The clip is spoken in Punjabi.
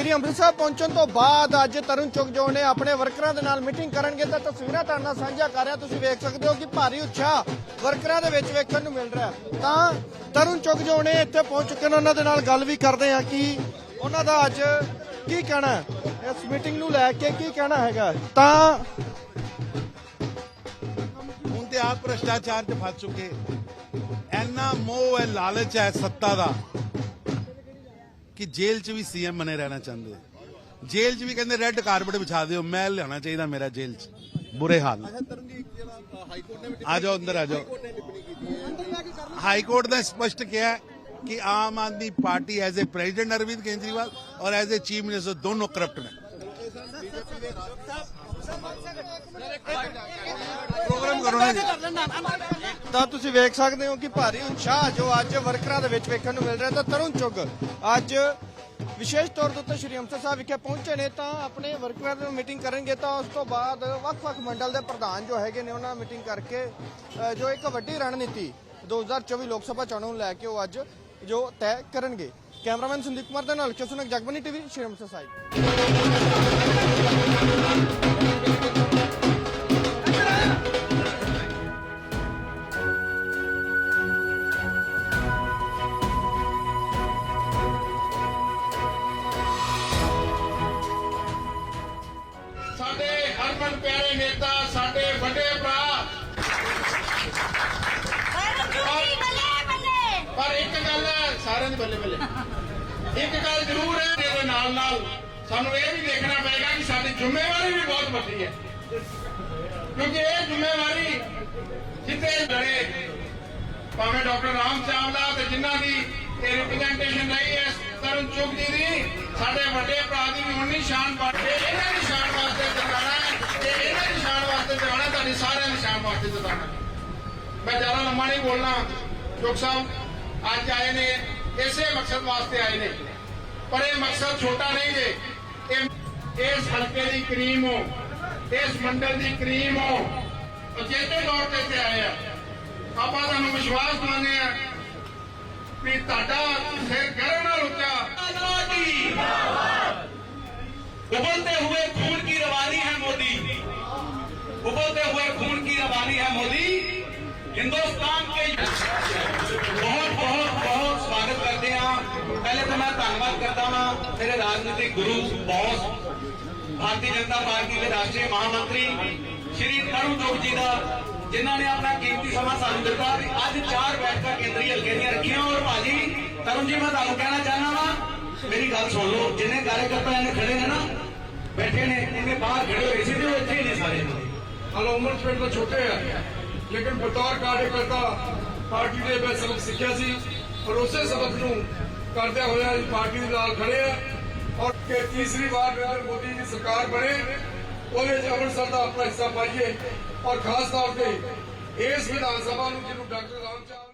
ਸ਼੍ਰੀ ਅੰਮ੍ਰਿਤਸਰ ਪਹੁੰਚਣ ਤੋਂ ਬਾਅਦ ਅੱਜ ਤਰੁਣ ਚੁਗ ਨੇ ਆਪਣੇ ਵਰਕਰਾਂ ਦੇ ਨਾਲ ਮੀਟਿੰਗ ਕਰਨਗੇ ਤਾਂ ਤਸਵੀਰਾਂ ਤੁਹਾਡੇ ਨਾਲ ਸਾਂਝਾ ਕਰ ਰਿਹਾ। ਤੁਸੀਂ ਵੇਖ ਸਕਦੇ ਹੋ ਕਿ ਭਾਰੀ ਉਤਸ਼ਾਹ ਵਰਕਰਾਂ ਦੇ ਵਿੱਚ ਵੇਖਣ ਨੂੰ ਮਿਲ ਰਿਹਾ ਤਾਂ ਤਰੁਣ ਚੁਗ ਨੇ ਇੱਥੇ ਪਹੁੰਚ ਚੁੱਕੇ ਨੇ, ਉਹਨਾਂ ਦੇ ਨਾਲ ਗੱਲ ਵੀ ਕਰਦੇ ਹਾਂ ਕਿ ਉਹਨਾਂ ਦਾ ਅੱਜ ਕੀ ਕਹਿਣਾ ਇਸ ਮੀਟਿੰਗ ਨੂੰ ਲੈ ਕੇ ਕੀ ਕਹਿਣਾ ਹੈਗਾ? ਤਾਂ ਹੁਣ ਤੇ ਆਪ ਭ੍ਰਸ਼ਟਾਚਾਰ 'ਚ ਫਸ ਚੁੱਕੇ। ਐਨਾ ਮੋਹ ਹੈ ਲਾਲਚ ਹੈ ਸੱਤਾ ਦਾ। ਕਿ ਜੇਲ੍ਹ 'ਚ ਵੀ ਸੀਐਮ ਬਣੇ ਰਹਿਣਾ ਚਾਹੁੰਦੇ ਜੇਲ੍ਹ 'ਚ ਵੀ ਕਹਿੰਦੇ ਰੈੱਡ ਕਾਰਪਟ ਵਿਛਾ ਦਿਓ ਮੈਂ ਲਿਆਉਣਾ ਚਾਹੀਦਾ ਮੇਰਾ ਜੇਲ੍ਹ 'ਚ ਬੁਰੇ ਹਾਲ ਆ ਜਾਓ ਅੰਦਰ ਆ ਜਾਓ ਹਾਈ ਕੋਰਟ ਨੇ ਸਪਸ਼ਟ ਕਿਹਾ ਕਿ Aam Aadmi party as a president Arvind Kejriwal ਔਰ ਐਜ਼ ਅ ਚੀਫ ਮਿਨਿਸਟਰ ਦੋਨੋਂ ਕਰਪਟ ਨੇ ਪ੍ਰੋਗਰਾਮ ਕਰੋ ਨਾ ਤਾਂ ਤੁਸੀਂ ਵੇਖ ਸਕਦੇ ਹੋ ਕਿ ਭਾਰੀ ਉਤਸ਼ਾਹ ਜੋ ਅੱਜ ਵਰਕਰਾਂ ਦੇ ਵਿੱਚ ਵੇਖਣ ਨੂੰ ਮਿਲ ਰਿਹਾ ਤਾਂ ਤਰੁਣ ਚੁੱਗ ਅੱਜ ਵਿਸ਼ੇਸ਼ ਤੌਰ ਦੇ ਸ਼੍ਰੀ ਅੰਮ੍ਰਿਤਸਰ ਸਾਹਿਬ ਵਿਖੇ ਪਹੁੰਚੇ ਨੇ ਤਾਂ ਆਪਣੇ ਵਰਕਰਾਂ ਨਾਲ ਮੀਟਿੰਗ ਕਰਨਗੇ ਤਾਂ ਉਸ ਤੋਂ ਬਾਅਦ ਵੱਖ-ਵੱਖ ਮੰਡਲ ਦੇ ਪ੍ਰਧਾਨ ਜੋ ਹੈਗੇ ਨੇ ਉਹਨਾਂ ਨਾਲ ਮੀਟਿੰਗ ਕਰਕੇ ਜੋ ਇੱਕ ਵੱਡੀ ਰਣਨੀਤੀ 2024 ਲੋਕ ਸਭਾ ਚੋਣਾਂ ਨੂੰ ਲੈ ਕੇ ਉਹ ਅੱਜ ਜੋ ਤੈਅ ਕਰਨਗੇ। ਕੈਮਰਾਮੈਨ ਸੰਦੀਪ ਕੁਮਾਰ ਦੇ ਨਾਲ ਚਸੁਨਕ ਜਗਬਨੀ ਟੀਵੀ, ਸ਼੍ਰੀ ਅੰਮ੍ਰਿਤਸਰ ਸਾਹਿਬ। ਹਰਮਨ ਪਿਆਰੇ ਨੇਤਾ ਸਾਡੇ ਵੱਡੇ ਭਰਾ। ਪਰ ਇੱਕ ਗੱਲ ਸਾਰਿਆਂ ਦੇ ਬੱਲੇ ਬੱਲੇ। ਇੱਕ ਗੱਲ ਜ਼ਰੂਰ ਹੈ ਇਹਦੇ ਨਾਲ ਨਾਲ ਸਾਨੂੰ ਇਹ ਵੀ ਦੇਖਣਾ ਪਏਗਾ ਕਿ ਸਾਡੀ ਜ਼ਿੰਮੇਵਾਰੀ ਵੀ ਬਹੁਤ ਵੱਡੀ ਹੈ। ਕਿਉਂਕਿ ਇਹ ਜ਼ਿੰਮੇਵਾਰੀ ਜਿੱਤੇ ਲੜੇ ਭਾਵੇਂ ਡਾਕਟਰ ਰਾਮ ਚਾਵਲਾ ਤੇ ਜਿਨ੍ਹਾਂ ਦੀ ਇਹ ਰਿਪਰੈਜ਼ੈਂਟੇਸ਼ਨ ਰਹੀ ਹੈ ਤਰਨ ਚੁਗ ਜੀ ਦੀ ਸਾਡੇ ਵੱਡੇ ਭਰਾ ਦੀ ਵੀ ਸ਼ਾਨ ਬਾਟੇ ਇਹਨਾਂ ਪਾਣਾ ਮੈਂ ਜ਼ਿਆਦਾ ਲੰਮਾ ਨਹੀਂ ਬੋਲਣਾ, ਜੋਗ ਸਾਹਿਬ, ਅੱਜ ਆਏ ਨੇ, ਇਸੇ ਮਕਸਦ ਵਾਸਤੇ ਆਏ ਨੇ। ਪਰ ਇਹ ਮਕਸਦ ਛੋਟਾ ਨਹੀਂ ਜੇ, ਇਹ ਇਸ ਹਲਕੇ ਦੀ ਕਰੀਮ ਹੋ, ਇਸ ਮੰਡਲ ਦੀ ਕਰੀਮ ਹੋ। ਅਜੇਤੇ ਤੌਰ ਤੇ ਇੱਥੇ ਆਏ ਆ। ਆਪਾਂ ਤੁਹਾਨੂੰ ਵਿਸ਼ਵਾਸ ਦਵਾਉਂਦੇ ਆ ਵੀ ਤੁਹਾਡਾ ਸਿਰ ਗਰਮ ਨਾਲ ਰੁਕਿਆ ਆਜ਼ਾਦੀ ਉਬਲਦੇ ਹੋਏ ਹਿੰਦੁਸਤਾਨ ਕੇ ਬਹੁਤ ਬਹੁਤ ਬਹੁਤ ਸਵਾਗਤ ਕਰਦੇ ਆ ਪਹਿਲੇ ਤਾਂ ਮੈਂ ਧੰਨਵਾਦ ਕਰਦਾ ਹਾਂ ਮੇਰੇ ਰਾਜਨੀਤਿਕ ਗੁਰੂ, ਬੌਸ, ਭਾਰਤੀ ਜਨਤਾ ਪਾਰਟੀ ਦੇ ਰਾਸ਼ਟਰੀ ਮਹਾਮੰਤਰੀ ਸ਼੍ਰੀ ਤਰਨਜੋਤ ਜੀ ਦਾ, ਜਿਨ੍ਹਾਂ ਨੇ ਆਪਣਾ ਕੀਮਤੀ ਸਮਾਂ ਸਾਨੂੰ ਦਿੱਤਾ ਅੱਜ ਚਾਰ ਬੈਠਕਾਂ ਕੇਂਦਰੀ ਹਲਕੇ ਦੀਆਂ ਰੱਖੀਆਂ ਔਰ ਭਾਜੀ ਤਰੁਣ ਜੀ, ਮੈਂ ਤੁਹਾਨੂੰ ਕਹਿਣਾ ਚਾਹਨਾ ਵਾ, ਮੇਰੀ ਗੱਲ ਸੁਣ ਲਓ, ਜਿੰਨੇ ਕਾਰਜਕਰਤਾ ਇਹਨੇ ਖੜੇ ਨੇ ਨਾ, ਬੈਠੇ ਨੇ ਇਹਨੇ ਬਾਹਰ ਖੜੇ ਹੋਏ ਸੀ ਤੇ ਉਹ ਇੱਥੇ ਹੀ ਨੇ ਸਾਰੇ। ਹਲੋ, ਉਮਰ ਸਪੇਟ ਤੋਂ ਛੋਟੇ ਆ। ਲੇਕਿਨ ਬਤੌਰ ਕਾਰਜਕਰਤਾ ਪਾਰਟੀ ਦੇ ਵਿੱਚ ਸਬਕ ਸਿੱਖਿਆ ਸੀ ਔਰ ਉਸੇ ਸਬਕ ਨੂੰ ਕਰਦਿਆਂ ਹੋਇਆ ਇਸ ਪਾਰਟੀ ਦੇ ਨਾਲ ਖੜੇ ਆ ਔਰ ਕਿ ਤੀਸਰੀ ਵਾਰ ਨਰਿੰਦਰ ਮੋਦੀ ਦੀ ਸਰਕਾਰ ਬਣੇ, ਉਹਦੇ ਚ ਅੰਮ੍ਰਿਤਸਰ ਦਾ ਆਪਣਾ ਹਿੱਸਾ ਪਾਈਏ ਔਰ ਖਾਸ ਤੌਰ ਤੇ ਇਸ ਵਿਧਾਨ ਸਭਾ ਨੂੰ ਜਿਹਨੂੰ ਡਾਕਟਰ ਰਾਮ ਚਾਵਲਾ